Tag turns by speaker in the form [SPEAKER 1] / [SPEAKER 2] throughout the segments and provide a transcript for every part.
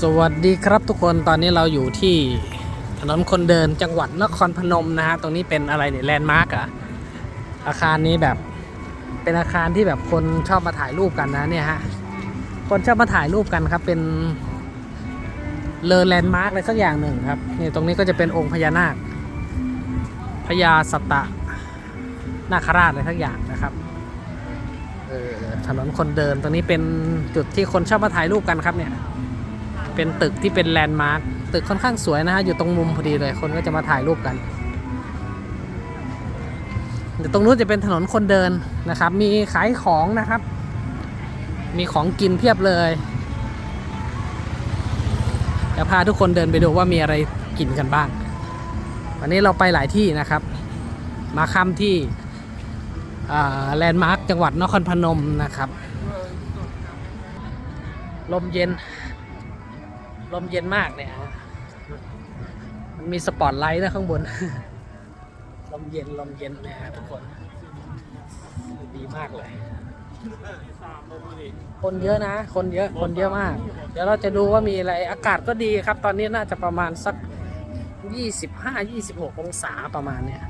[SPEAKER 1] สวัสดีครับทุกคนตอนนี้เราอยู่ที่ถนนคนเดินจังหวัดนครพนมนะฮะตรงนี้เป็นอะไรเนี่ยแลนด์มาร์กอะอาคารนี้แบบเป็นอาคารที่แบบคนชอบมาถ่ายรูปกันนะเนี่ยฮะคนชอบมาถ่ายรูปกันครับเป็นเลอแลนด์มาร์กอะไรสักอย่างหนึ่งครับนี่ตรงนี้ก็จะเป็นองค์พญานาคพญาสตตะนาคราชอะไรสักอย่างนะครับเออถนนคนเดินตรงนี้เป็นจุดที่คนชอบมาถ่ายรูปกันครับเนี่ย เป็นตึกที่เป็นแลนด์มาร์คตึกค่อนข้างสวยนะฮะ อยู่ตรงมุมพอดีเลย คนก็จะมาถ่ายรูปกันเดี๋ยวตรงนู้นจะเป็นถนนคนเดินนะครับ มีขายของนะครับ มีของกินเพียบเลยจะพาทุกคนเดินไปดูว่ามีอะไรกินกันบ้าง วันนี้เราไปหลายที่นะครับ มาค่ำที่แลนด์มาร์คจังหวัดนครพนมนะครับ ลมเย็น ลมเย็นมากเนี่ยฮะมันมีสปอตไลท์นะข้างบน ลมเย็นลมเย็นนะฮะทุกคน ดีมากเลย คนเยอะนะ คนเยอะ คนเยอะมาก เดี๋ยวเราจะดูว่ามีอะไร อากาศก็ดีครับ ตอนนี้น่าจะประมาณสัก 25-26 องศาประมาณเนี้ย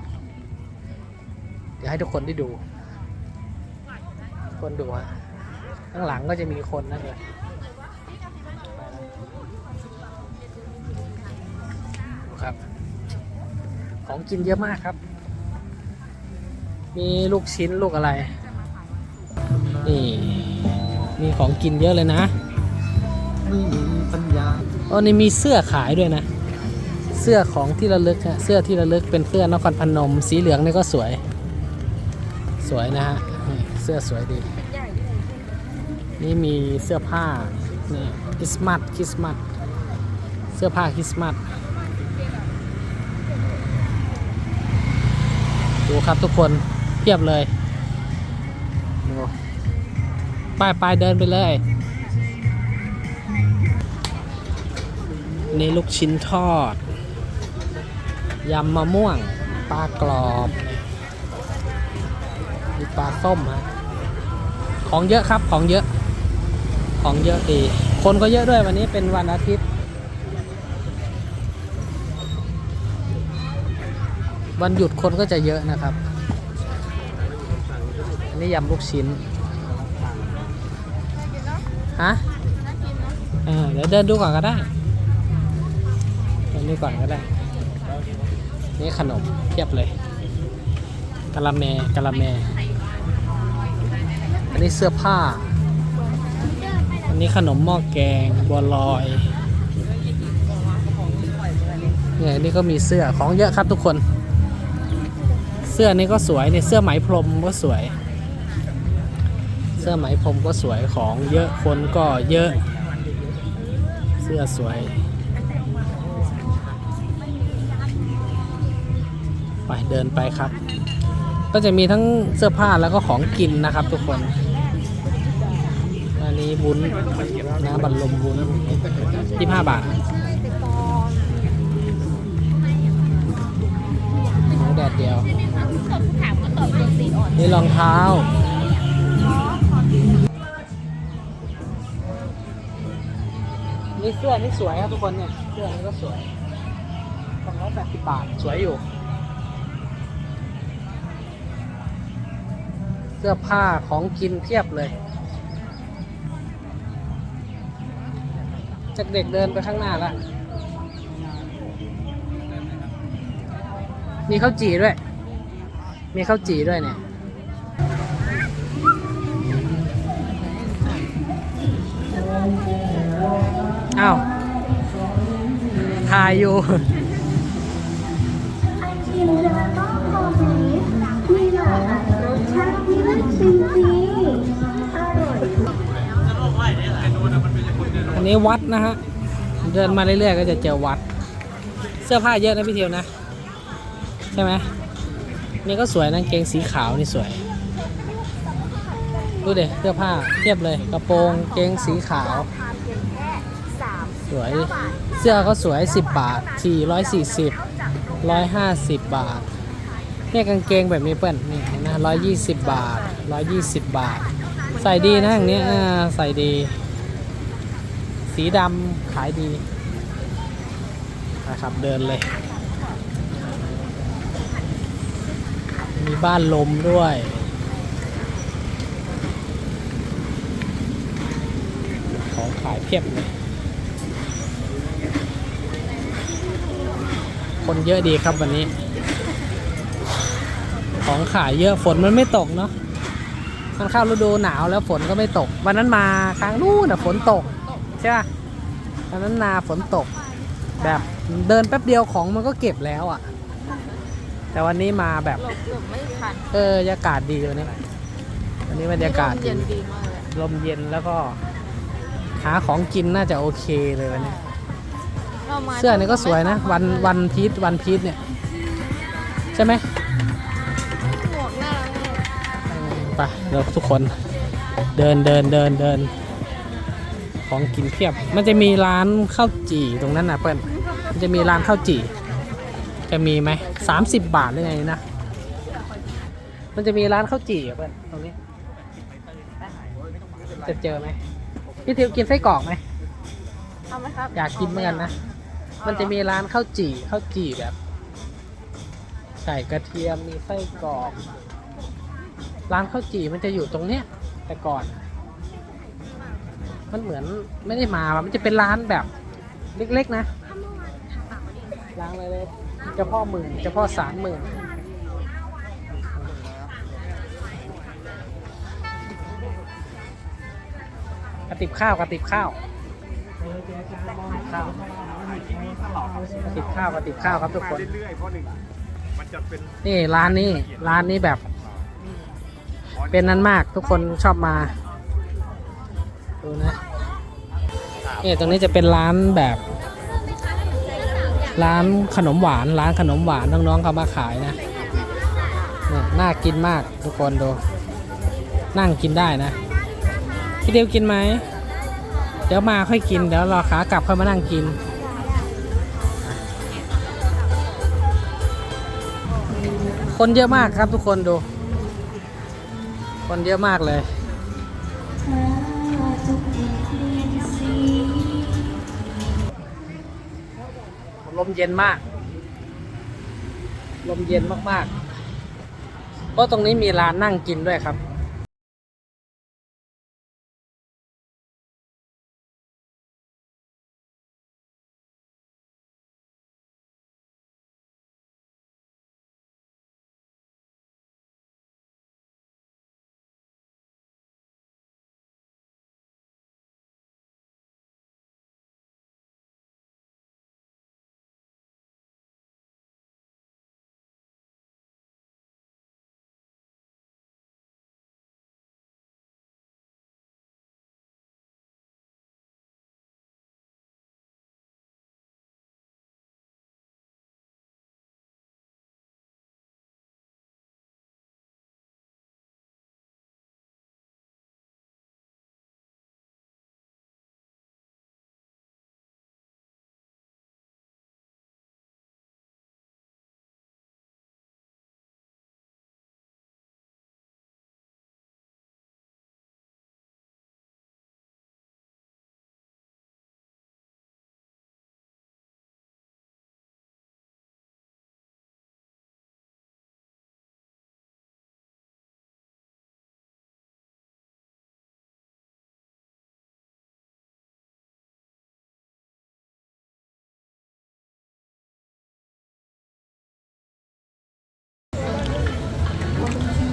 [SPEAKER 1] เดี๋ยวให้ทุกคนได้ดู คนดูฮะข้างหลังก็จะมีคนนั่นเลย ครับ ของกินเยอะมากครับ มีลูกชิ้นลูกอะไร นี่ มีของกินเยอะเลยนะ
[SPEAKER 2] ไม่มีปัญญา
[SPEAKER 1] โอ้นี่มีเสื้อขายด้วยนะ เสื้อของที่ระลึกฮะ เสื้อที่ระลึกเป็นเสื้อนครพนม สีเหลืองนี่ก็สวย สวยนะฮะนี่เสื้อสวยดี นี่มีเสื้อผ้านี่คริสต์มาสคริสต์มาสเสื้อผ้าคริสต์มาส ดูครับทุกคนเพียบเลยดูไปไปเดินไปเลย นี่ลูกชิ้นทอด ยำมะม่วง ปลากรอบมีปลาส้มฮะของเยอะครับของเยอะ ของเยอะดี คนก็เยอะด้วยวันนี้เป็นวันอาทิตย์ วันหยุดคนก็จะเยอะนะครับ อันนี้ยำลูกชิ้น ฮะเออเดี๋ยวเดินดูก่อนก็ได้เดินดูก่อนก็ได้ นี่ขนมเทียบเลยกะละแมกะละแม อันนี้เสื้อผ้า อันนี้ขนมหม้อแกงบัวลอยเนี่ยนี่ก็มีเสื้อของเยอะครับทุกคน เสื้อนี้ก็สวยเนี่ยเสื้อไหมพรมก็สวย เสื้อไหมพรมก็สวยของเยอะคนก็เยอะ เสื้อสวย ไปเดินไปครับ ก็จะมีทั้งเสื้อผ้าแล้วก็ของกินนะครับทุกคนอันนี้วุ้นน้ำบัลลมวุ้นที่5บาท ดดเดียว นี่รองเท้า นี่เสื้อนี่สวยครับทุกคนเนี่ย เสื้อนี้ก็สวยสองร้อยแปดสิบบาท สวยอยู่ เสื้อผ้าของกินเพียบเลย จากเด็กเดินไปข้างหน้าละ มีข้าวจี่ด้วย มีข้าวจี่ด้วยเนี่ย อ้าวถ่ายอยู่
[SPEAKER 3] อั
[SPEAKER 1] นนี้วัดนะฮะ เดินมาเรื่อยๆก็จะเจอวัด เสื้อผ้าเยอะนะพี่เทียวนะ ใช่ไหมนี่ก็สวยนะกางเกงสีขาวนี่สวย ดูเด็เสื้อผ้าเทียบเลยกระโปรงเกงสีขาว สวย เสื้อก็สวย 10 บาทที140 150บร้อยห้าสิบบาท เนี่ยกางเกงแบบนี้เปิ้ลนี่เห็นะ120บบาท120บบาท ใส่ดีนะอย่างเนี้ยใส่ดี สีดำขายดีนะครับเดินเลย บ้านลมด้วย ของขายเพียบเลย คนเยอะดีครับวันนี้ ของขายเยอะฝนมันไม่ตกเนาะมันเข้าฤดูหนาวแล้วฝนก็ไม่ตก วันนั้นมาครั้งนู้นน่ะฝนตก ใช่ป่ะวันนั้นนาฝนตก แบบเดินแป๊บเดียวของมันก็เก็บแล้วอะ่ะ แต่วันนี้มาแบบ
[SPEAKER 4] หลบหลบไม่ทัน
[SPEAKER 1] เออบรรยากาศดีวันนี้วันนี้บรรยากาศ
[SPEAKER 4] เย็
[SPEAKER 1] ดี
[SPEAKER 4] นดีมากเลย
[SPEAKER 1] ลมเย็นแล้วก็ หาของกินน่าจะโอเคเลยวันนี้
[SPEAKER 4] รามา
[SPEAKER 1] เสื้อนี่ก็สวยนะ วันวันพีชวันพีชเนี่ย ใช่ไหม
[SPEAKER 4] หมวกน่ารักมาก
[SPEAKER 1] ไปเดี๋ยวทุกคนเดินเดินเดินเดิน ของกินเพียบ มันจะมีร้านข้าวจี่ตรงนั้นนะเปิ้ลมันจะมีร้านข้าวจี่ จะมีไหมสามสิบบาทหรือไงนะ มันจะมีร้านข้าวจี่อะเปิ้ลตรงนี้ จะเจอไหมพี่ทิวกินไส้กรอกไหม
[SPEAKER 4] เอาไหมครับ
[SPEAKER 1] อยากกินเหมือนกันนะ มันจะมีร้านข้าวจี่ข้าวจี่แบบ ใส่กระเทียมมีไส้กรอก ร้านข้าวจี่มันจะอยู่ตรงเนี้ย แต่ก่อน มันเหมือนไม่ได้มาว่ะมันจะเป็นร้านแบบเล็กๆนะ ร้านอะไรเลย เจ้าพ่อหมื่นเจ้าพ่อสามหมื่นกระติบข้าวกระติบข้าวข้าวกระติบข้าวกระติบข้าวครับทุกคน
[SPEAKER 5] เรื่อยๆเพราะหนึ่งมันจะเป็น
[SPEAKER 1] นี่ร้านนี้ร้านนี้แบบ เป็นนั้นมากทุกคนชอบมาดูนะนี่ตรงนี้จะเป็นร้านแบบ ร้านขนมหวานร้านขนมหวานน้องๆเขามาขายนะเนี่ยน่ากินมากทุกคนดู นั่งกินได้นะ พี่เดียวกินไหม เดี๋ยวมาค่อยกิน เดี๋ยวรอขากลับค่อยมานั่งกิน คนเยอะมากครับทุกคนดู คนเยอะมากเลย ลมเย็นมาก ลมเย็นมากๆ เพราะตรงนี้มีร้านนั่งกินด้วยครับ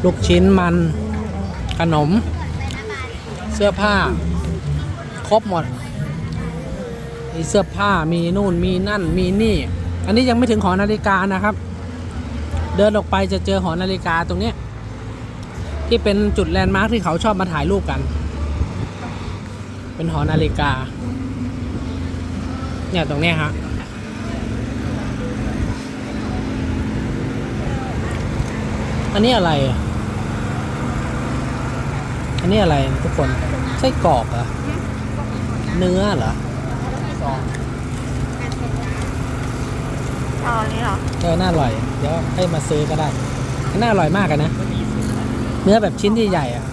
[SPEAKER 1] ลูกชิ้นมัน ขนม เสื้อผ้า ครบหมดมีเสื้อผ้ามีนู่นมีนั่นมีนี่ อันนี้ยังไม่ถึงหอนาฬิกานะครับ เดินออกไปจะเจอหอนาฬิกาตรงนี้ ที่เป็นจุดแลนด์มาร์คที่เขาชอบมาถ่ายรูปกัน เป็นหอนาฬิกา เนี่ยตรงนี้ฮะอันนี้อะไรอะ อันนี้อะไรทุกคนไส้กรอกเหรอ เนื้อเหรอ
[SPEAKER 4] อ๋อนี่เหรอ
[SPEAKER 1] เออน่าอร่อย เดี๋ยวให้มาซื้อก็ได้ น่าอร่อยมากอะนะ เนื้อแบบชิ้นที่ใหญ่อะ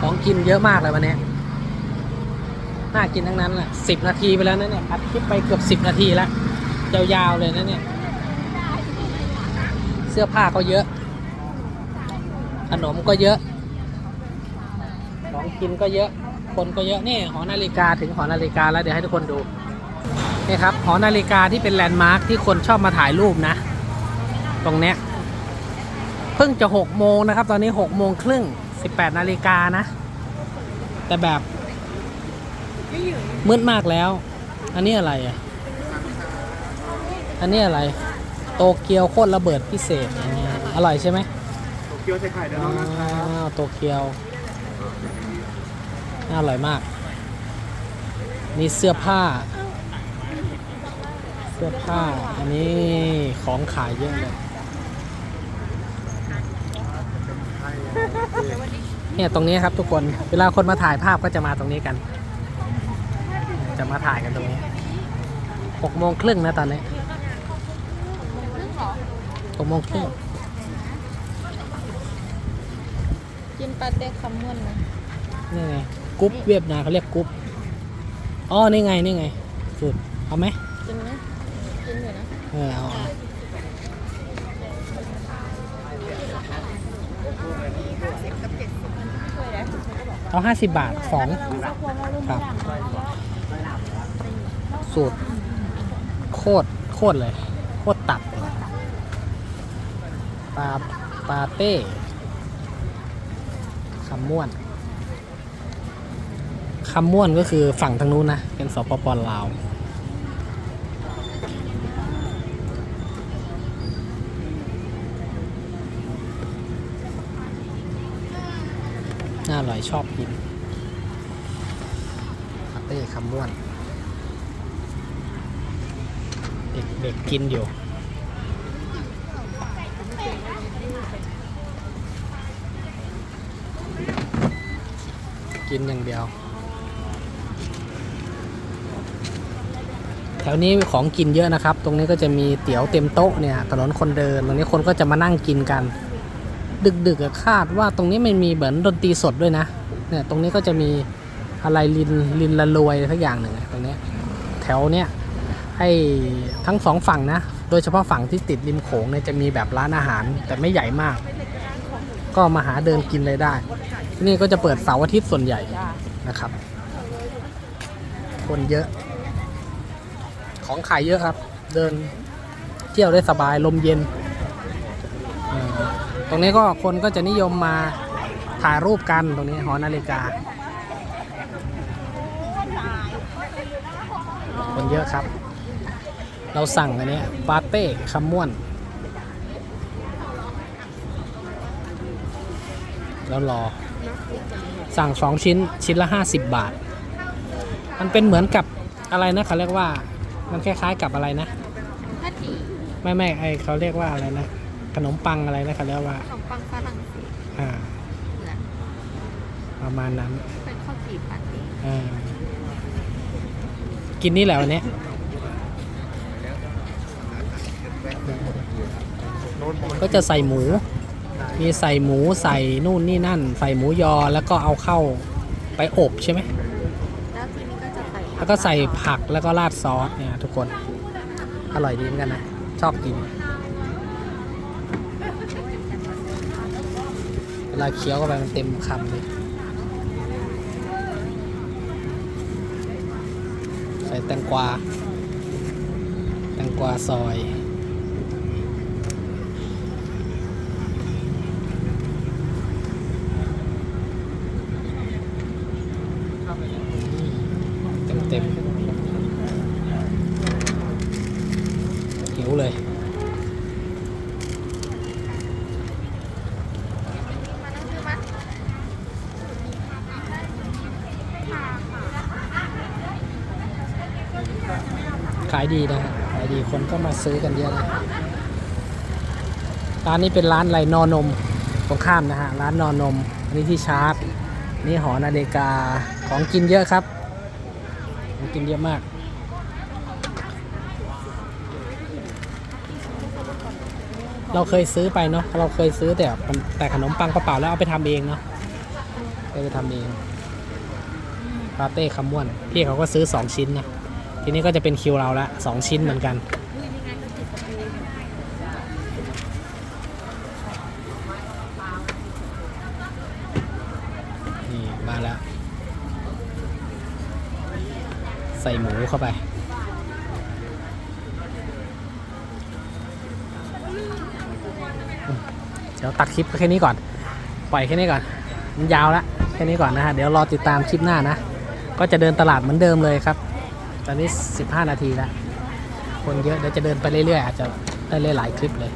[SPEAKER 1] ของกินเยอะมากเลยวันนี้น่ากินทั้งนั้นแหละสิบนาทีไปแล้วนะเนี่ยอัดคลิปไปเกือบสิบนาทีแล้ว ยาวๆเลยนะเนี่ย เสื้อผ้าก็เยอะ ขนมก็เยอะ ของกินก็เยอะ คนก็เยอะนี่หอนาฬิกาถึงหอนาฬิกาแล้วเดี๋ยวให้ทุกคนดูนี่ครับหอนาฬิกาที่เป็นแลนด์มาร์คที่คนชอบมาถ่ายรูปนะ ตรงเนี้ยเพิ่งจะหกโมงนะครับ ตอนนี้หกโมงครึ่งสิบแปดนาฬิกานะ แต่แบบมืดมากแล้ว อันนี้อะไรอะ อันนี้อะไร โตเกียวโคตรระเบิดพิเศษอย่างเงี้ยอร่อยใช่ไหม
[SPEAKER 5] โตเกียวใส่ไข่เดี๋ยว
[SPEAKER 1] อ๋
[SPEAKER 5] น้องนะครับ
[SPEAKER 1] อโตเกียวน่าอร่อยมาก นี่เสื้อผ้า เสื้อผ้า อันนี้ของขายเยอะเลย เนี่ยตรงนี้ครับทุกคน เวลาคนมาถ่ายภาพก็จะมาตรงนี้กัน จะมาถ่ายกันตรงนี้หกโมงครึ่งนะตอนนี้ หกโมงครึ่ง
[SPEAKER 4] กินปลาเต็กคำม่วนนะ
[SPEAKER 1] นี่ไงกรุ๊ปเวียดนามเขาเรียกกรุ๊ปอ๋อนี่ไงนี่ไงสุดเอาไหม
[SPEAKER 4] กินไหมกินอยู่นะ
[SPEAKER 1] เออเอาเอาเอาห้าสิบบาทสองครับสูตรโคตรโคตรเลย โคตรตัดเลยปาปลาเต้คำม่วนคำม่วนก็คือฝั่งทางนู้นนะ เป็นสปปลาวน่าอร่อยชอบกินปาเต้คำม่วน เด็กเด็กกินอยู่ กินอย่างเดียว แถวนี้ของกินเยอะนะครับ ตรงนี้ก็จะมีเตี๋ยวเต็มโต๊ะเนี่ยถนนคนเดิน ตรงนี้คนก็จะมานั่งกินกัน ดึกๆอะคาดว่าตรงนี้ไม่มีเหมือนดนตรีสดด้วยนะ เนี่ยตรงนี้ก็จะมีอะไรลินลินละรวยสักอย่างหนึ่งตรงนี้แถวเนี้ยให้ทั้งสองฝั่งนะ โดยเฉพาะฝั่งที่ติดริมโขงเนี่ยจะมีแบบร้านอาหารแต่ไม่ใหญ่มาก ก็มาหาเดินกินเลยได้ ที่นี่ก็จะเปิดเสาร์อาทิตย์ส่วนใหญ่นะครับ คนเยอะ ของขายเยอะครับ เดินเที่ยวได้สบายลมเย็นเออตรงนี้ก็คนก็จะนิยมมาถ่ายรูปกันตรงนี้หอนาฬิกา คนเยอะครับ เราสั่งอันนี้ปาเต้คำม่วน แล้วรอ สั่งสองชิ้นชิ้นละ 50 บาท มันเป็นเหมือนกับอะไรนะเขาเรียกว่า มันคล้ายๆกับอะไรนะ
[SPEAKER 4] ถ้าดี
[SPEAKER 1] ไม่ไม่ไอเขาเรียกว่าอะไรนะขนมปังอะไรนะเขาเรียกว่า
[SPEAKER 4] ขนมปังฝรั่งเศส
[SPEAKER 1] อ่า
[SPEAKER 4] เหมือน
[SPEAKER 1] ประมาณนั้น
[SPEAKER 4] เป็นข้าวจี่ปาเต้
[SPEAKER 1] อ่ากินนี่แหละวันนี้ก็จะใส่หมู มีใส่หมูใส่นู่นนี่นั่น ใส่หมูยอแล้วก็เอาเข้าไปอบใช่ไหม
[SPEAKER 4] แล้วทีนี้ก็จะใส่
[SPEAKER 1] แล้วก็ใส่ผักแล้วก็ราดซอสเนี่ยทุกคน อร่อยดีเหมือนกันนะ ชอบกิน เวลาเคี้ยวเข้าไปมันเต็มคำเลยใส่แตงกวา แตงกวาซอย เต็มเต็มๆหิวเลย ขาย ดีนะฮะขายดีคนก็มาซื้อกันเยอะเลยร้านนี้เป็นร้านอะไรนอนมตรงข้ามนะฮะร้านนอนมอันนี้ที่ชาร์จนี่หอนาฬิกาของกินเยอะครับของกินเยอะมากเราเคยซื้อไปเนาะ เราเคยซื้อแต่แต่ขนมปังกระเปล่าแล้วเอาไปทำเองเนาะก็จะทำเองปาเต้คำม่วน พี่เขาก็ซื้อ2ชิ้นนะ ทีนี้ก็จะเป็นคิวเราละสองชิ้นเหมือนกัน
[SPEAKER 4] นี่
[SPEAKER 1] มาแล้ว ใส่หมูเข้าไป เดี๋ยวตัดคลิปแค่นี้ก่อน ปล่อยแค่นี้ก่อน มันยาวแล้วแค่นี้ก่อนนะฮะ เดี๋ยวรอติดตามคลิปหน้านะ ก็จะเดินตลาดเหมือนเดิมเลยครับ อนนี้ 15 นาทีแล้ว คนเยอะเดี๋ยวจะเดินไปเรื่อยๆ อาจจะได้หลายๆคลิปเลย